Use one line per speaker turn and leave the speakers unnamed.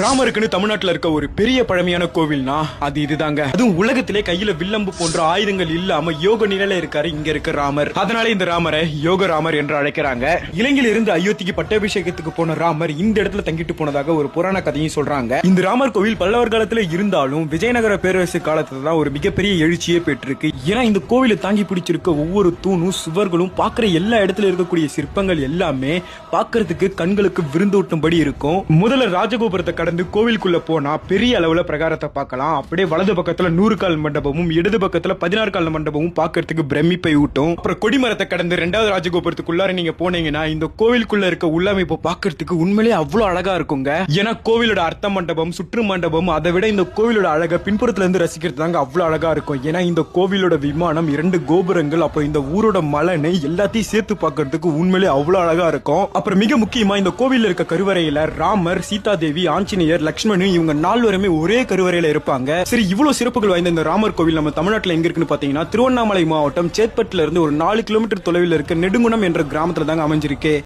ராமருக்குன்னு தமிழ்நாட்டுல இருக்க ஒரு பெரிய பழமையான கோவில்னா அது இதுதாங்க. அதுவும் உலகத்திலே கையில வில்லம்பு போன்ற ஆயுதங்கள் இல்லாம யோக நிலையில இருக்காரு இங்க இருக்க ராமர். அதனால இந்த ராமரை யோக ராமர் என்று அழைக்கிறாங்க. இலங்கையில இருந்து அயோத்திக்கு பட்டாபிஷேகத்துக்கு போன ராமர் இந்த இடத்துல தங்கிட்டு போனதாக ஒரு புராண கதையும் சொல்றாங்க. இந்த ராமர் கோவில் பல்லவர் காலத்துல இருந்தாலும் விஜயநகர பேரரசு காலத்துல தான் ஒரு மிகப்பெரிய எழுச்சியே பெற்றிருக்கு. ஏன்னா இந்த கோவிலை தாங்கி பிடிச்சிருக்க ஒவ்வொரு தூணும் சுவர்களும் பார்க்குற எல்லா இடத்துல இருக்கக்கூடிய சிற்பங்கள் எல்லாமே பாக்குறதுக்கு கண்களுக்கு விருந்தூட்டும்படி இருக்கும். முதல்ல ராஜகோபுரத்தை கடந்து கோவிலுக்குள்ள போனா பெரிய அளவுல பிரகாரத்தை பார்க்கலாம். அப்படியே வலது பக்கத்துல நூறு கால் மண்டபமும் இடது பக்கத்துல பதினாறு கால் மண்டபமும் பார்க்கிறதுக்கு பிரமிப்பை ஊட்டும். அப்புறம் கொடிமரத்தை கடந்து ரெண்டாவது ராஜகோபுரத்துக்குள்ளார நீங்க போனீங்கன்னா இந்த கோவிலுக்குள்ள இருக்க உள்ளமைப்பு பார்க்கிறதுக்கு உண்மையிலேயே அவ்வளவு அழகா இருக்குங்க. ஏன்னா கோவிலோட அர்த்த மண்டபம் சுற்று மண்டபம் அதை விட இந்த கோவிலோட அழகை பின்புறத்துல இருந்து ரசிக்கிறது தாங்க அவ்வளவு அழகா இருக்கும். ஏன்னா இந்த கோவிலோட விமானம் இரண்டு கோபுரங்கள் அப்புறம் இந்த ஊரோட மலனை எல்லாத்தையும் சேர்த்து பார்க்கிறதுக்கு உண்மையிலேயே அவ்வளவு அழகா இருக்கும். அப்புறம் மிக முக்கியமா இந்த கோவில்ல இருக்க கருவறையில ராமர் சீதா தேவி ஆஞ்சநேயர் லக்ஷ்மணன் இவங்க நால்வருமே ஒரே கருவறையில இருப்பாங்க. சரி இவ்வளவு சிறப்புகள் வாய்ந்த இந்த ராமர் கோவில் நம்ம தமிழ்நாட்டில் எங்க இருக்குன்னு பாத்தீங்கன்னா திருவண்ணாமலை மாவட்டம் சேத்பட்டுல இருந்து ஒரு நாலு கிலோமீட்டர் தொலைவில் இருக்க நெடுங்குணம் என்ற கிராமத்துல தாங்க அமைஞ்சிருக்கு.